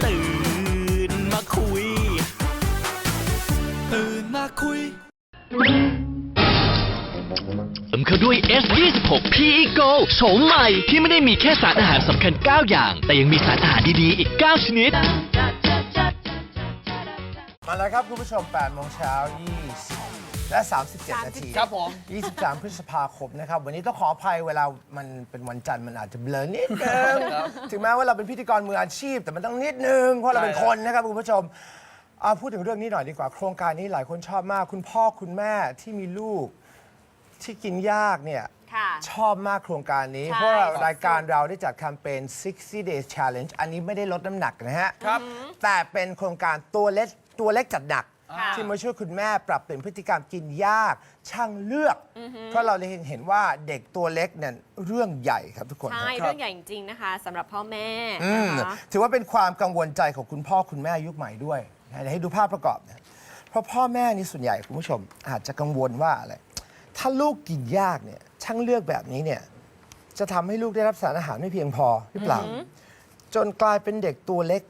ตื่นมาคุย ตื่นมาคุยเติมเข้าด้วย S26 PE Go โฉมใหม่ที่ไม่ได้มีแค่สารอาหารสำคัญ 9 อย่าง แต่ยังมีสารอาหารดีๆ อีก 9 ชนิด มาแล้วครับ คุณผู้ชม8โมงเช้า20 และ 37 นาทีครับผม 23 พฤษภาคมนะครับ วันนี้ต้องขออภัยเวลามันเป็นวันจันทร์มันอาจจะเบลอนิดนึงถึงแม้ว่าเราเป็นพิธีกรมืออาชีพ แต่มันต้องนิดนึง เพราะเราเป็นคนนะครับคุณผู้ชมเอาพูดถึงเรื่องนี้หน่อยดีกว่า โครงการนี้หลายคนชอบมาก คุณพ่อคุณแม่ที่มีลูกที่กินยากเนี่ยค่ะ ชอบมากโครงการนี้ ใช่ เพราะว่ารายการเราได้จัดแคมเปญ 60 days challenge อันนี้ไม่ได้ลดน้ำหนักนะฮะครับ แต่เป็นโครงการตัวเล็กตัวเล็กจัดหนัก ค่ะที่มาช่วยคุณแม่ปรับเปลี่ยนพฤติกรรมกินยาก ช่างเลือก เพราะเราเลยเห็นว่าเด็กตัวเล็กเนี่ยเรื่องใหญ่ครับทุกคนใช่ครับเรื่องใหญ่จริงๆนะคะสำหรับพ่อแม่อืมนะคะถือว่าเป็นความกังวลใจของคุณพ่อคุณแม่ยุคใหม่ด้วยนะเดี๋ยวให้ดูภาพประกอบนะเพราะพ่อแม่นี่ส่วนใหญ่คุณผู้ชม อาจจะกังวลว่าอะไรถ้าลูกกินยากเนี่ยช่างเลือกแบบนี้เนี่ยจะทำให้ลูกได้รับสารอาหารไม่เพียงพอหรือเปล่า จนกลายเป็นเด็กตัวเล็ก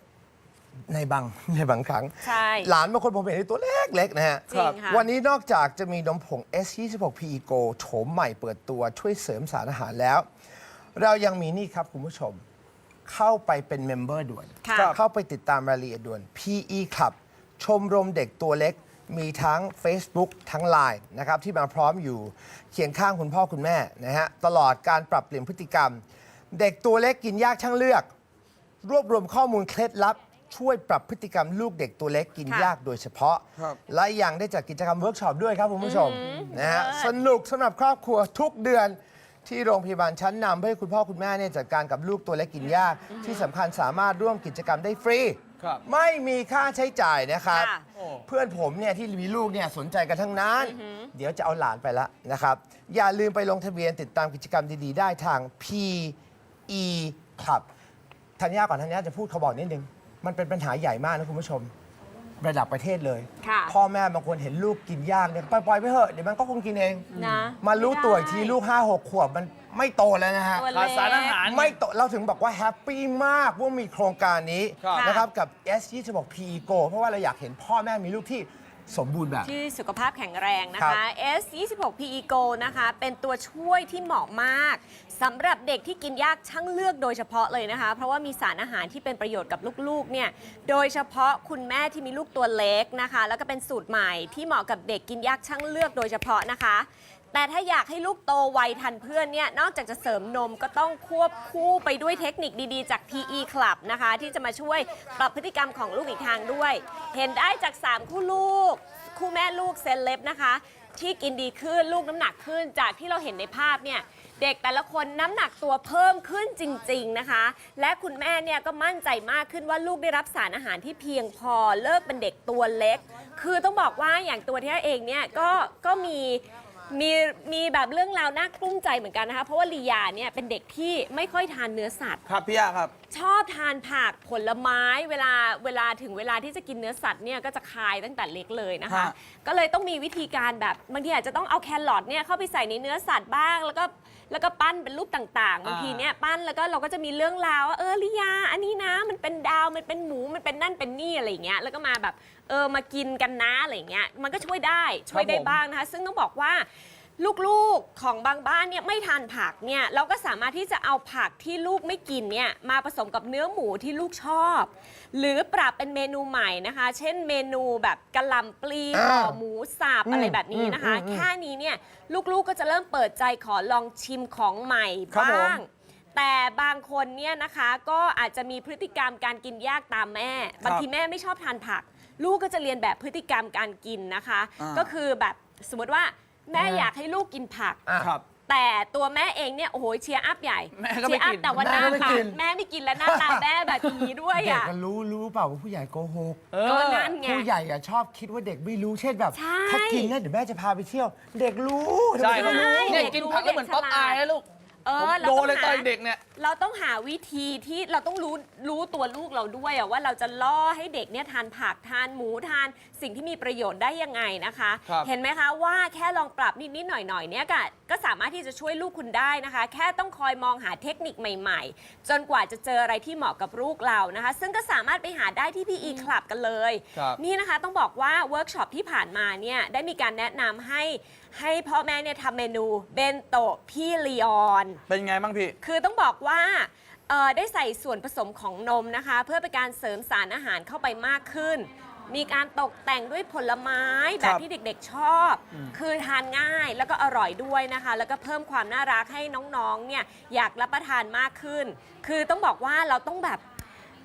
ในบางในบางครั้ง ใช่ หลานบางคนผมเห็นในตัวเล็กๆนะฮะจริงค่ะ วันนี้นอกจากจะมีนมผง S26 PE Go โฉมใหม่เปิดตัวช่วยเสริมสารอาหารแล้ว เรายังมีนี่ครับคุณผู้ชม เข้าไปเป็นเมมเบอร์ด่วน ค่ะ เข้าไปติดตามรายละเอียดด่วน PE Club ชมรมเด็กตัวเล็ก มีทั้ง Facebook ทั้ง Line นะครับ ที่มาพร้อมอยู่เคียงข้างคุณพ่อคุณแม่นะฮะ ตลอดการปรับเปลี่ยนพฤติกรรม เด็กตัวเล็กกินยากช่างเลือก รวบรวมข้อมูลเคล็ดลับ ช่วยปรับพฤติกรรมลูกเด็กตัวเล็กกินค่ะยากโดยเฉพาะ ครับ และยังได้จัดกิจกรรมเวิร์กช็อปด้วยครับคุณผู้ชมนะฮะสนุกสำหรับครอบครัวทุกเดือนที่โรงพยาบาลชั้นนำเพื่อให้คุณพ่อคุณแม่เนี่ยจัดการกับลูกตัวเล็กกินยาก ที่สำคัญสามารถร่วมกิจกรรมได้ฟรี ครับ ไม่มีค่าใช้จ่ายนะครับ ค่ะ โอ้ เพื่อนผมเนี่ยที่มีลูกเนี่ยสนใจกันทั้งนั้น เดี๋ยวจะเอาหลานไปแล้วนะครับ อย่าลืมไปลงทะเบียนติดตามกิจกรรมดี ๆ ได้ทาง PE Club ธัญญาก่อนธัญญาจะพูดเขาบอกนิดนึง มันเป็นปัญหาใหญ่มากนะคุณผู้ชม ระดับประเทศเลย ค่ะ พ่อแม่บางคนเห็นลูกกินยากเนี่ยปล่อยๆไปเถอะเดี๋ยวมันก็คงกินเอง นะมารู้ตัวอีกทีลูก 5 6 ขวบมันไม่โตแล้วนะฮะ ตัวขาเล็ดสารอาหาร ไม่โตเราถึงบอกว่าแฮปปี้มากว่ามีโครงการนี้ครับ นะครับกับ S26 PE Go เพราะว่าเราอยากเห็นพ่อแม่มีลูกที่ สมบูรณ์แบบ ที่สุขภาพแข็งแรงนะครัคะ บ S 2 6 PE Go นะคะ เป็นตัวช่วยที่เหมาะมากสำหรับเด็กที่กินยากช่างเลือกโดยเฉพาะเลยนะคะ เพราะว่ามีสารอาหารที่เป็นประโยชน์กับลูกๆ เนี่ย โดยเฉพาะคุณแม่ที่มีลูกตัวเล็กนะคะ แล้วก็เป็นสูตรใหม่ที่เหมาะกับเด็กกินยากช่างเลือกโดยเฉพาะนะคะ แต่ถ้าอยากให้ลูกโตไวทันเพื่อนเนี่ยนอกจากจะเสริมนมก็ต้องควบคู่ไปด้วยเทคนิคดีๆ จาก PE Club นะคะ ที่จะมาช่วยปรับพฤติกรรมของลูกอีกทางด้วย เห็นได้จาก 3 คู่ลูก คู่แม่ลูกเซเลบนะคะ ที่กินดีขึ้นลูกน้ำหนักขึ้นจากที่เราเห็นในภาพเนี่ยเด็กแต่ละคนน้ำหนักตัวเพิ่มขึ้นจริง ๆนะคะ และคุณแม่เนี่ยก็มั่นใจมากขึ้นว่าลูกได้รับสารอาหารที่เพียงพอเลิกเป็นเด็กตัวเล็ก คือต้องบอกว่าอย่างตัวที่เองเนี่ยก็ก็มี มีมีแบบเรื่องราวน่ากลุ้มใจเหมือนกันนะคะ เพราะว่าลียาเนี่ยเป็นเด็กที่ไม่ค่อยทานเนื้อสัตว์ ครับพี่ยาครับ ชอบทานผักผลไม้เวลาเวลาถึงเวลาที่จะกินเนื้อสัตว์เนี่ยก็จะคายตั้งแต่เล็กเลยนะคะ ฮะ ก็เลยต้องมีวิธีการแบบบางทีอาจจะต้องเอาแครอทเนี่ยเข้าไปใส่ในเนื้อสัตว์บ้าง แล้วก็แล้วก็ปั้นเป็นรูปต่างๆบางทีเนี่ยปั้นแล้วก็เราก็จะมีเรื่องราวว่าเออลิยาอันนี้นะมัน เป็นดาวมันเป็นหมูมันเป็นนั่นเป็นนี่อะไรอย่างเงี้ยแล้วก็มาแบบเออมากินกันนะอะไรอย่างเงี้ยมันก็ช่วยได้ช่วยได้ครับผมบ้างนะคะซึ่งต้องบอกว่า ลูกๆของบางบ้านเนี่ยไม่ทานผักเนี่ยเราก็สามารถที่จะเอาผักที่ลูกไม่กินเนี่ยมาผสมกับเนื้อหมูที่ลูกชอบ หรือปรับเป็นเมนูใหม่นะคะ เช่นเมนูแบบกะหล่ำปลีอ่าห่อหมูสับอืมอะไรแบบนี้นะคะอืมอืมแค่นี้เนี่ยลูกๆก็จะเริ่มเปิดใจขอลองชิมของใหม่ครับผม บ้าง แต่บางคนเนี่ยนะคะก็อาจจะมีพฤติกรรมการกินยากตามแม่ บางทีแม่ไม่ชอบทานผัก ลูกก็จะเรียนแบบพฤติกรรมการกินนะคะ อ่า ก็คือแบบสมมติว่าแม่อยากให้ลูกกินผัก อะ ครับ แต่ตัวแม่เองเนี่ยโอ้โหเชียร์อัพใหญ่แม่ก็ไม่เชียร์อัพกินแต่ว่าหแม่น้าก็ไม่ตากิน แม่ไม่กินและหน้าตาแม่แบบนี้ด้วยเด็กอะก็รู้รู้เปล่าว่าผู้ใหญ่โกหกเออก็นั่นไง ผู้ใหญ่อะชอบคิดว่าเด็กไม่รู้เช่นแบบ ใช่ ถ้ากินนะเดี๋ยวแม่จะพาไปเที่ยว เด็กรู้ใช่ทำไมจะไม่รู้ เนี่ยกินผักก็เหมือนป๊อปอายนะลูก เออผมเราโดต้อนงเลยหาตอนเด็กเนี่ย เราต้องหาวิธีที่เราต้องรู้รู้ตัวลูกเราด้วยอะว่าเราจะล่อให้เด็กเนี่ยทานผักทานหมูทานสิ่งที่มีประโยชน์ได้ยังไงนะคะ ครับ เห็นไหมคะว่าแค่ลองปรับนิดๆหน่อยๆเนี่ยก็ก็สามารถที่จะช่วยลูกคุณได้นะคะ แค่ต้องคอยมองหาเทคนิคใหม่ ๆ จนกว่าจะเจออะไรที่เหมาะกับลูกเรานะคะ ซึ่งก็สามารถไปหาได้ที่ PE Club กันเลย ครับ นี่นะคะต้องบอกว่าเวิร์กช็อปที่ผ่านมาเนี่ยได้มีการแนะนำให้ ให้พ่อแม่เนี่ยทำเมนูเบนโตะพี่ลีออน เป็นไงบ้างพี่ คือต้องบอกว่าเอ่อได้ใส่ส่วนผสมของนมนะคะ เพื่อเป็นการเสริมสารอาหารเข้าไปมากขึ้น มีการตกแต่งด้วยผลไม้แบครับบที่เด็กๆชอบคือทานง่ายแล้วก็อร่อยด้วยนะคะ แล้วก็เพิ่มความน่ารักให้น้องๆเนี่ยอยากรับประทานมากขึ้น คือต้องบอกว่าเราต้องแบบ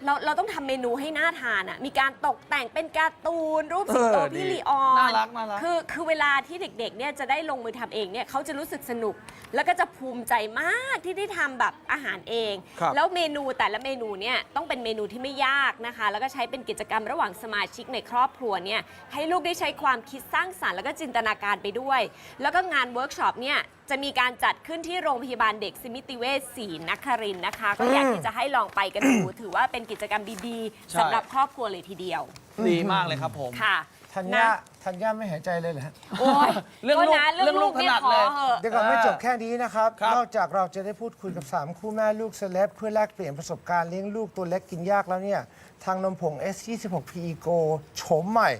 เราเราต้องทำเมนูให้น่าทานอะ มีการตกแต่งเป็นการ์ตูน รูปสิงโตเออดีพี่ลีออนน่ารักน่ารัก คือคือเวลาที่เด็กๆเนี่ยจะได้ลงมือทำเองเนี่ยเขาจะรู้สึกสนุก แล้วก็จะภูมิใจมากที่ได้ทำแบบอาหารเอง ครับ แล้วเมนูแต่ละเมนูเนี่ยต้องเป็นเมนูที่ไม่ยากนะคะ แล้วก็ใช้เป็นกิจกรรมระหว่างสมาชิกในครอบครัวเนี่ยให้ลูกได้ใช้ความคิดสร้างสรรค์แล้วก็จินตนาการไปด้วย แล้วก็งานเวิร์กช็อปเนี่ย จะมีการจัดขึ้นที่โรงพยาบาลเด็กสมิติเวชศรีนครินทร์นะคะ ก็อยากที่จะให้ลองไปกันดู ถือว่าเป็นกิจกรรมดีใช่ ๆสำหรับครอบครัวเลยทีเดียวดีมากเลยครับผม ค่ะธัญนะญาธัญญาไม่หายใจเลยเหรอฮะโอ้ยเรื่องลูกโทษนะเรื่องลูกเนี่ยถนัดขอเลยเหอะ เดี๋ยวก่อนไม่จบแค่นี้นะครับ ครับนอกจากเราจะได้พูดคุยกับ 3 คู่แม่ลูกเซเลบเพื่อแลกเปลี่ยนประสบการณ์เลี้ยงลูกตัวเล็กกินยากแล้วเนี่ย ทางนมผง S26 PE Go โฉมใหม่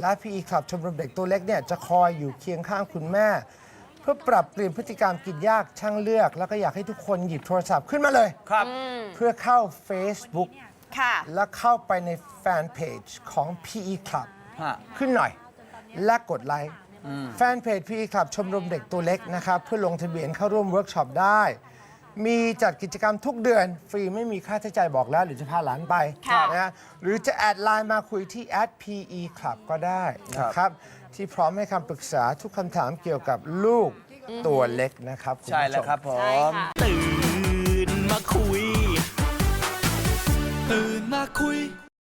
และ PE Club ชมรมเด็กตัวเล็กเนี่ยจะคอยอยู่เคียงข้างคุณแม่เพื่อปรับเปลี่ยนพฤติกรรมกินยากช่างเลือก แล้วก็อยากให้ทุกคนหยิบโทรศัพท์ขึ้นมาเลย ครับ เพื่อเข้า Facebook ค่ะ และเข้าไปในแฟนเพจของ PE Club ฮะ ขึ้นหน่อย และกดไลค์ แฟนเพจ PE Club ชมรมเด็กตัวเล็กนะครับ เพื่อลงทะเบียนเข้าร่วมเวิร์กช็อปได้ มีจัดกิจกรรมทุกเดือน ฟรีไม่มีค่าใช้จ่ายบอกแล้วหรือจะพาหลานไปค่ะนะหรือจะแอดไลน์มาคุยที่ @PE Club ก็ได้นะครับ ที่พร้อมให้คำปรึกษาทุกคำถามเกี่ยวกับลูกตัวเล็กนะครับณใช่ผู้ชมแล้วครับผใช่ม ค่ะ ตื่นมาคุย